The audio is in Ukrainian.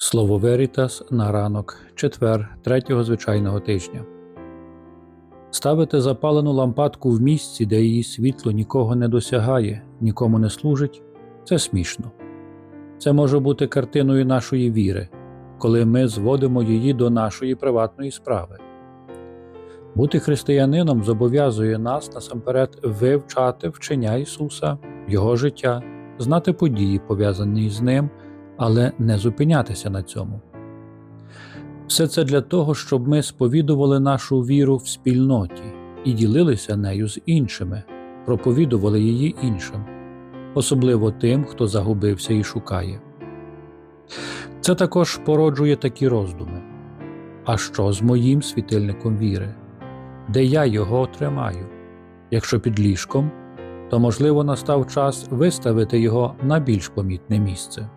Слово Верітас на ранок, четвер, третього звичайного тижня. Ставити запалену лампадку в місці, де її світло нікого не досягає, нікому не служить це смішно. Це може бути картиною нашої віри, коли ми зводимо її до нашої приватної справи. Бути християнином зобов'язує нас насамперед вивчати вчення Ісуса, Його життя, знати події, пов'язані з Ним, але не зупинятися на цьому. Все це для того, щоб ми сповідували нашу віру в спільноті і ділилися нею з іншими, проповідували її іншим, особливо тим, хто загубився і шукає. Це також породжує такі роздуми. А що з моїм світильником віри? Де я його тримаю? Якщо під ліжком, то можливо настав час виставити його на більш помітне місце.